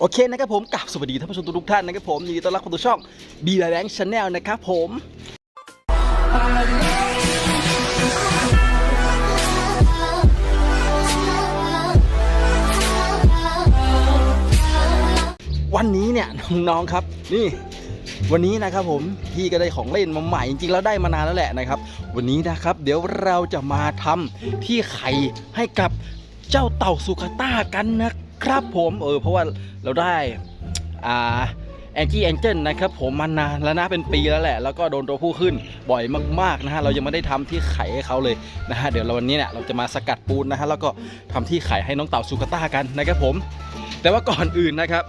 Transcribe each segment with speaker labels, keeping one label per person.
Speaker 1: โอเคนะครับผมกลับสวัสดีท่านผู้ชมทุกท่านนะครับผมยินดีต้อนรับเข้าสู่ช่องบีแรงชาแนลนะครับผมวันนี้เนี่ยน้องๆครับนี่วันนี้นะครับผมพี่ก็ได้ของเล่นมาใหม่จริงๆแล้วได้มานานแล้วแหละนะครับ วันนี้นะครับ เดี๋ยวเราจะมาทำที่ไข่ให้กับเจ้าเต่าสุขต้ากันนะ ครับผมเออเพราะว่าเราได้อ่าแองจี้แองเจิลนะครับผมมานานแล้วนะเป็นปีแล้วแหละ แล้วก็โดนตัวผู้ขึ้นบ่อยมากๆนะฮะเรายังไม่ได้ทำที่ไข่ให้เขาเลยนะฮะเดี๋ยวเราวันนี้เนี่ยเราจะมาสกัดปูนนะฮะแล้วก็ทำที่ไข่ให้น้องเต่าสุขต้ากันนะครับผม แต่ว่าก่อนอื่นนะครับ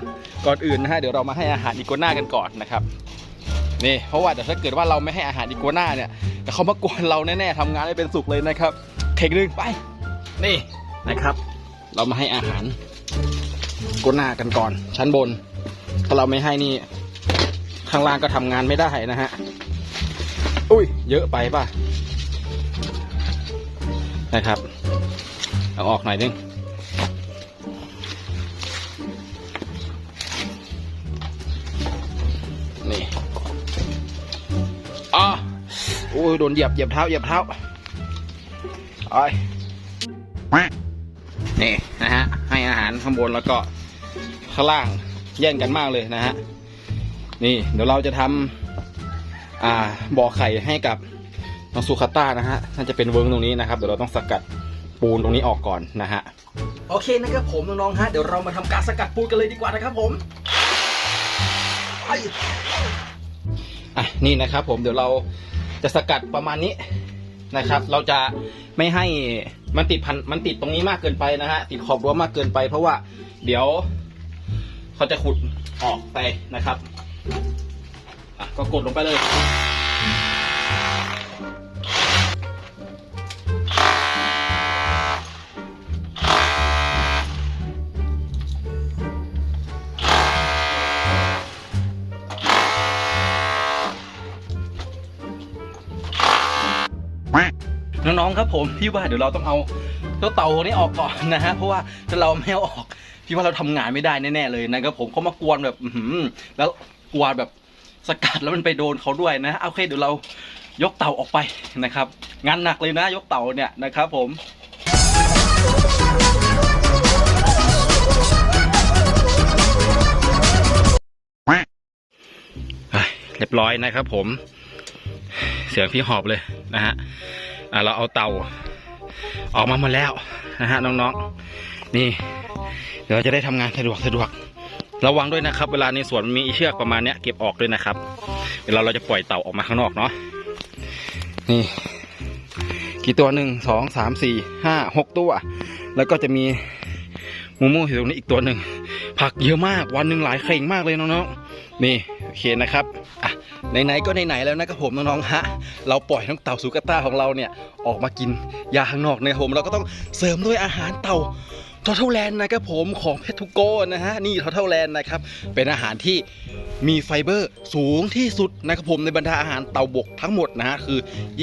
Speaker 1: ก่อนอื่นนะฮะเดี๋ยวเรามาให้อาหารอีกัวน่ากันก่อนนะครับนี่เพราะว่าเดี๋ยวถ้าเกิดว่าเราไม่ให้อาหารอีกัวน่าเนี่ยเดี๋ยวเขามากวนเราแน่ๆทำงานไม่เป็นสุขเลยนะครับเข่งหนึ่งไป นี่นะครับ เรามาให้อาหารอีกัวน่ากันก่อน ชั้นบน ถ้าเราไม่ให้นี่ ข้างล่างก็ทำงานไม่ได้นะฮะ อุ้ย เยอะไปป่ะ นะครับ เอาออกหน่อยนึงนี่อ๋อโอ้ยโดนเหยียบเหยียบเท้าเหยียบเท้าไอ้ นี่นะฮะ ให้อาหารข้างบนแล้วก็ข้างล่างแย่งกันมากเลยนะฮะ นี่เดี๋ยวเราจะทำอ่าบ่อไข่ให้กับน้องสุขต้านะฮะน่าจะเป็นเวิร์กตรงนี้นะครับ เดี๋ยวเราต้องสกัดปูนตรงนี้ออกก่อนนะฮะ โอเคนะครับผมน้องๆฮะ เดี๋ยวเรามาทำการสกัดปูนกันเลยดีกว่านะครับผมไปอะนี่นะครับผมเดี๋ยวเราจะสกัดประมาณนี้ นะครับ เราจะไม่ให้มันติดพันมันติดตรงนี้มากเกินไปนะฮะติดขอบรั้วมากเกินไป เพราะว่าเดี๋ยวเขาจะขุดออกไปนะครับอะก็กดลงไปเลย น้องๆครับผมพี่ว่าเดี๋ยวเราต้องเอาเจ้าเต่าตัวนี้ออกก่อนนะฮะเพราะว่าถ้าเราไม่เอาออกพี่ว่าเราทำงานไม่ได้แน่ๆเลยนะครับผมเขามากวนแบบแล้วกวนแบบสกัดแล้วมันไปโดนเขาด้วยนะโอเคเดี๋ยวเรายกเต่าออกไปนะครับ งานหนักเลยนะ ยกเต่าเนี่ยนะครับผมเรียบร้อยนะครับผม สียงพี่หอบเลยนะฮะเราเอาเตาออกมาหมดแล้วนะฮะน้องๆ นี่ เดี๋ยวเราจะได้ทำงานสะดวกสะดวก ระวังด้วยนะครับ เวลาในสวนมีเชือกประมาณเนี้ยเก็บออกด้วยนะครับ เวลาเราจะปล่อยเต่าออกมาข้างนอกเนาะนี่ กี่ตัวหนึ่งสองสามสี่ห้าหกตัว แล้วก็จะมีมูมูอยู่ตรงนี้อีกตัวหนึ่ง ผักเยอะมากวันหนึ่งหลายเข่งมากเลยน้องๆนี่โอเคนะครับอะไหนๆก็ไหนๆแล้วนะครับผมน้องๆฮะเราปล่อยน้องเต่าสุกาต้าของเราเนี่ยออกมากินยาข้างนอกนะครับผมเราก็ต้องเสริมด้วยอาหารเต่าทอเทลแลนด์นะครับผมของเพทูโกนะฮะนี่ทอเทลแลนด์นะครับเป็นอาหารที่มีไฟเบอร์สูงที่สุดนะครับผมในบรรดาอาหารเต่าบกทั้งหมดนะฮะคือ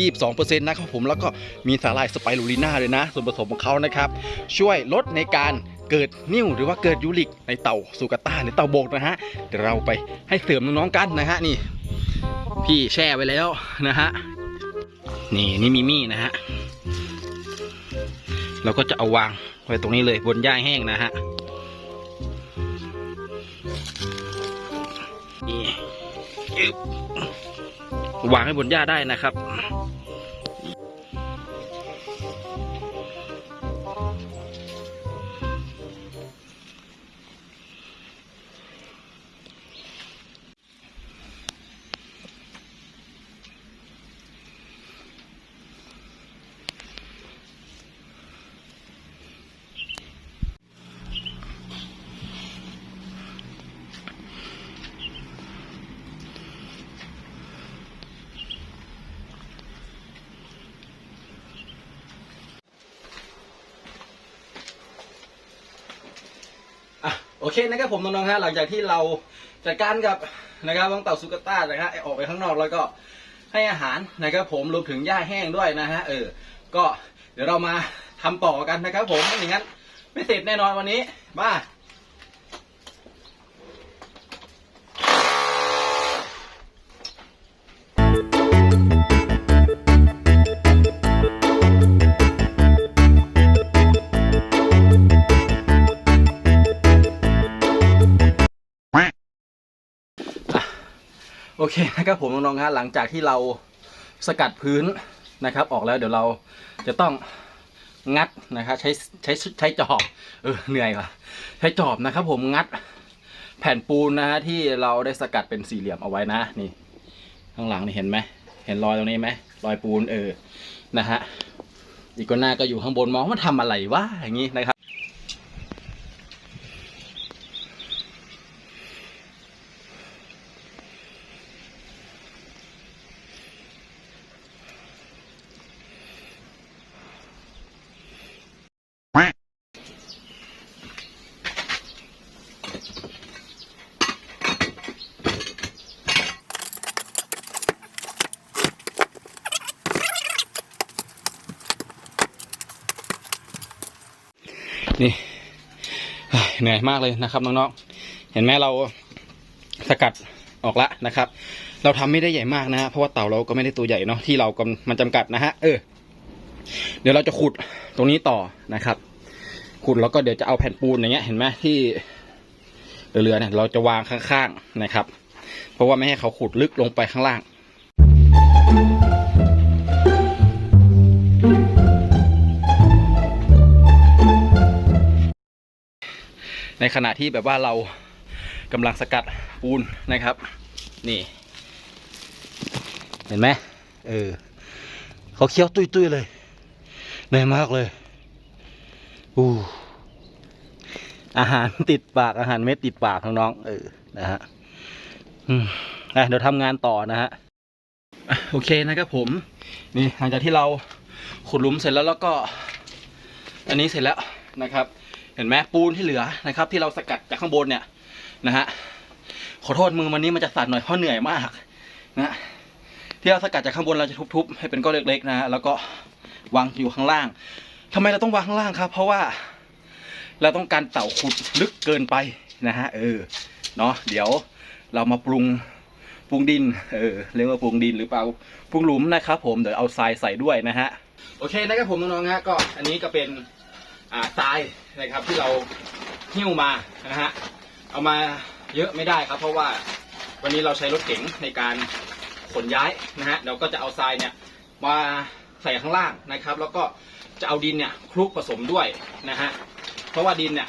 Speaker 1: 22%นะครับผมแล้วก็มีสาหร่ายสไปรูลิน่าเลยนะ ส่วนผสมของเขานะครับช่วยลดในการ เกิดนิ่วหรือว่าเกิดยูริกในเต่าสุกาต้าหรือเต่าบกนะฮะเดี๋ยวเราไปให้เสริมน้องๆกันนะฮะนี่ พี่แช่ไว้แล้วนะฮะนี่นี่มิมี่นะฮะเราก็จะเอาวางไว้ตรงนี้เลยบนหญ้าแห้งนะฮะนี่วางให้บนหญ้าได้นะครับ โอเคนะครับผมน้องๆฮะหลังจากที่เราจัดการกับนะครับน้องเต่าสุกาต้านะครับออกไปข้างนอกแล้วก็ให้อาหารนะครับผมรวมถึงหญ้าแห้งด้วยนะฮะเออก็เดี๋ยวเรามาทำต่อกันนะครับผมไม่อย่างนั้นไม่เสร็จแน่นอนวันนี้บ้า อเคนะครับผมน้องๆฮะหลังจากที่เราสกัดพื้นนะครับ ออกแล้วเดี๋ยวเราจะต้องงัดนะครับใช้ใช้ใช้จอบเออเหนื่อยว่ะใช้จอบนะครับผมงัดแผ่นปูนนะฮะที่เราได้สกัดเป็นสี่เหลี่ยมเอาไว้นะนี่ ข้างหลังนี่เห็นไหมเห็นรอยตรงนี้ไหมรอยปูนเออนะฮะอีกคนหน้าก็อยู่ข้างบนมองว่าทำอะไรวะอย่างนี้นะครับ นี่ เหนื่อยมากเลยนะครับน้องๆเห็นไหมเราสกัดออกละนะครับ เราทำไม่ได้ใหญ่มากนะฮะเพราะว่าเต่าเราก็ไม่ได้ตัวใหญ่เนาะที่เรากำมันจำกัดนะฮะเออเดี๋ยวเราจะขุดตรงนี้ต่อนะครับ ขุดแล้วก็เดี๋ยวจะเอาแผ่นปูนอย่างเงี้ย เห็นไหมที่เรือเนี่ยเราจะวางข้างๆนะครับ เพราะว่าไม่ให้เขาขุดลึกลงไปข้างล่าง ในขณะที่แบบว่าเรากำลังสกัดปูนนะครับ นี่ เห็นไหมเออเขาเคี้ยวตุ้ยๆเลยเหนื่อยมากเลยอู้อาหารติดปากอาหารเม็ดติดปากน้องๆเออนะฮะอืมอะเดี๋ยวทำงานต่อนะฮะอะโอเคนะครับผม นี่หลังจากที่เราขุดหลุมเสร็จแล้วแล้วก็ อันนี้เสร็จแล้วนะครับ เห็นไหมปูนที่เหลือนะครับ ที่เราสกัดจากข้างบนเนี่ยนะฮะขอโทษมือวันนี้มันจะสั่นหน่อยเพราะเหนื่อยมากนะที่เราสกัดจากข้างบนเราจะทุบๆ ให้เป็นก้อนเล็กๆนะฮะแล้วก็วางอยู่ข้างล่างทำไมเราต้องวางข้างล่างครับ เพราะว่าเราต้องการเต่าขุดลึกเกินไปนะฮะเออเนาะเดี๋ยวเรามาปรุงปรุงดินเออเรียกว่าปรุงดินหรือเปล่าปรุงหลุมนะครับ ผมเดี๋ยวเอาทรายใส่ด้วยนะฮะโอเคนะครับผมน้องๆฮะก็อันนี้ก็เป็น ทรายนะครับที่เราหิ้วมานะฮะเอามาเยอะไม่ได้ครับ เพราะว่าวันนี้เราใช้รถเก๋งในการขนย้ายนะฮะเราก็จะเอาทรายเนี่ยมาใส่ข้างล่างนะครับ แล้วก็จะเอาดินเนี่ยคลุกผสมด้วยนะฮะเพราะว่าดินเนี่ย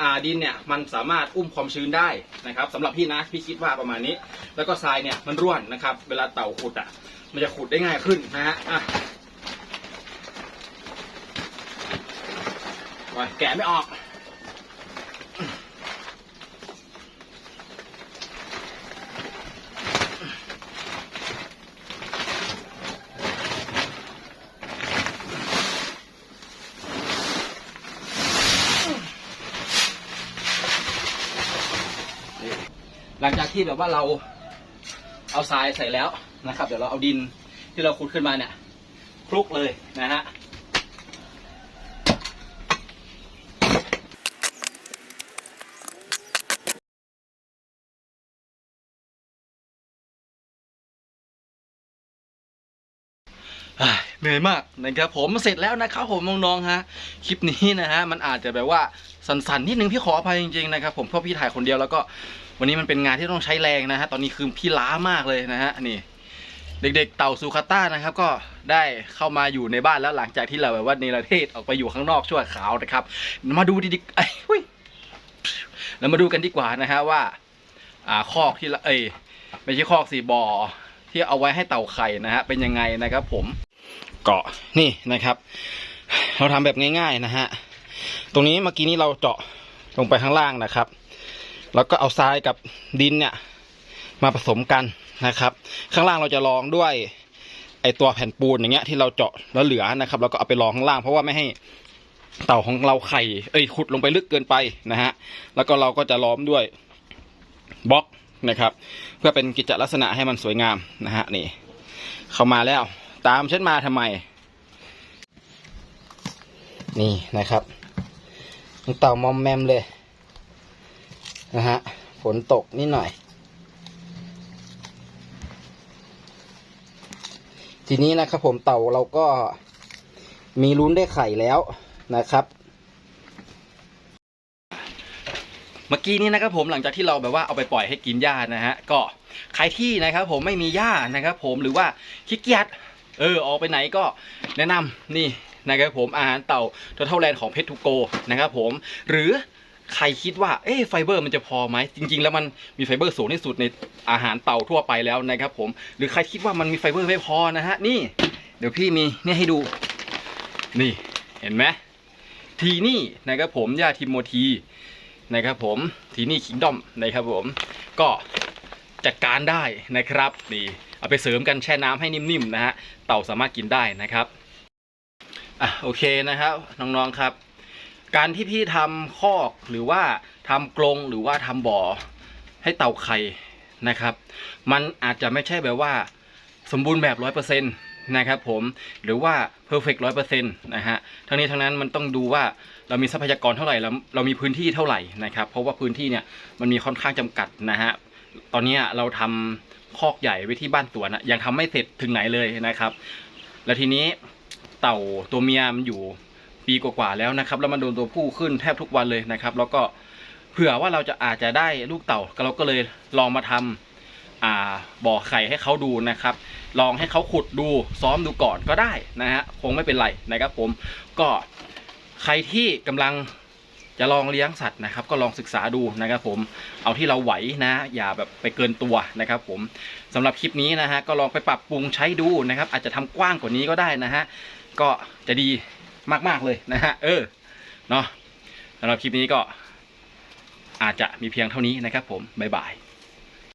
Speaker 1: อ่าดินเนี่ยมันสามารถอุ้มความชื้นได้นะครับสำหรับพี่นะพี่คิดว่าประมาณนี้ แล้วก็ทรายเนี่ยมันร่วนนะครับ เวลาเต่าขุดอะมันจะขุดได้ง่ายขึ้นนะฮะ่อ้ยแกะไม่ออก หลังจากที่แบบว่าเราเอาทรายใส่แล้วนะครับ เดี๋ยวเราเอาดินที่เราขุดขึ้นมาเนี่ยคลุกเลยนะฮะ อ่า เหนื่อยมากนะครับผมเสร็จแล้วนะครับผมน้องๆฮะคลิปนี้นะฮะมันอาจจะแบบว่าสันๆนิดนึงพี่ขออภัยจริงๆนะครับผมเพราะพี่ถ่ายคนเดียวแล้วก็วันนี้มันเป็นงานที่ต้องใช้แรงนะฮะตอนนี้คือพี่ล้ามากเลยนะฮะนี่เด็กๆ เต่าซูคาต้านะครับก็ได้เข้ามาอยู่ในบ้านแล้วหลังจากที่เราแบบว่าเนรเทศออกไปอยู่ข้างนอกชั่วขาวนะครับ มาดูดีๆไอ้ยหุ้ยแล้วมาดูกันดีกว่านะฮะว่าอ่าคอกที่ละเอ้ยไม่ใช่คอกสี่บ่อที่เอาไว้ให้เต่าไข่นะฮะเป็นยังไงนะครับผม เกาะนี่นะครับ เราทำแบบง่ายๆนะฮะตรงนี้เมื่อกี้นี้เราเจาะลงไปข้างล่างนะครับ แล้วก็เอาทรายกับดินเนี่ยมาผสมกันนะครับ ข้างล่างเราจะรองด้วยไอตัวแผ่นปูนอย่างเงี้ยที่เราเจาะแล้วเหลือนะครับเราก็เอาไปรองข้างล่าง เพราะว่าไม่ให้เต่าของเราไข่เอ้ยขุดลงไปลึกเกินไปนะฮะแล้วก็เราก็จะล้อมด้วยบล็อกนะครับ เพื่อเป็นกิจลักษณะให้มันสวยงามนะฮะนี่ เข้ามาแล้ว ตามฉันมาทำไม นี่นะครับเต่ามอมแมมเลย นะฮะ ฝนตกนิดหน่อย ทีนี้นะครับผมเต่าเราก็มีลุ้นได้ไข่แล้วนะครับเมื่อกี้นี้นะครับผมหลังจากที่เราแบบว่าเอาไปปล่อยให้กินหญ้านะฮะก็ใครที่นะครับผมไม่มีหญ้านะครับผมหรือว่าขี้เกียจ เออออกไปไหนก็แนะนำนี่นะครับผมอาหารเต่าท o เท่าแลนของเพชรทูโกนะครับผมหรือใครคิดว่าเอ๊ไฟเบอร์มันจะพอไหมจริง ๆ แล้วมันมีไฟเบอร์สูงที่สุดในอาหารเต่าทั่วไปแล้วนะครับผมหรือใครคิดว่ามันมีไฟเบอร์ไม่พอนะฮะนี่ เดี๋ยวพี่มีเนี่ยให้ดู นี่เห็นไหมทีนี่นะครับผมยาทิโมทีนะครับผมทีนี่คิงดอมนะครับผมก็จัดการได้นะครับนี่ เอาไปเสริมกันแช่น้ำให้นิ่มๆนะฮะเต่าสามารถกินได้นะครับอะโอเคนะครับน้องๆครับ การที่พี่ทำคอกหรือว่าทำกรงหรือว่าทำบ่อให้เต่าไข่นะครับ มันอาจจะไม่ใช่แบบว่าสมบูรณ์แบบร้อยเปอร์เซ็นต์นะครับผมหรือว่าเพอร์เฟกต์ร้อยเปอร์เซ็นต์นะฮะทั้งนี้ทั้งนั้นมันต้องดูว่าเรามีทรัพยากรเท่าไหร่เราเรามีพื้นที่เท่าไหร่นะครับ เพราะว่าพื้นที่เนี่ยมันมีค่อนข้างจำกัดนะฮะตอนนี้เราทำ คอกใหญ่ไว้ที่บ้านสวนนะยังทำไม่เสร็จถึงไหนเลยนะครับ แล้วทีนี้เต่าตัวเมียมันอยู่ปีกว่าๆแล้วนะครับ แล้วมันโดนตัวผู้ขึ้นแทบทุกวันเลยนะครับ แล้วก็เผื่อว่าเราจะอาจจะได้ลูกเต่าเราก็เลยลองมาทำอ่าบ่อไข่ให้เขาดูนะครับ ลองให้เขาขุดดูซ้อมดูก่อนก็ได้นะฮะคงไม่เป็นไรนะครับผมก็ใครที่กำลัง จะลองเลี้ยงสัตว์นะครับ ก็ลองศึกษาดูนะครับผมเอาที่เราไหวนะอย่าแบบไปเกินตัวนะครับผมสำหรับคลิปนี้นะฮะก็ลองไปปรับปรุงใช้ดูนะครับ อาจจะทำกว้างกว่านี้ก็ได้นะฮะก็จะดีมากๆเลยนะฮะเออเนาะสำหรับคลิปนี้ก็อาจจะมีเพียงเท่านี้นะครับผมบ๊ายบาย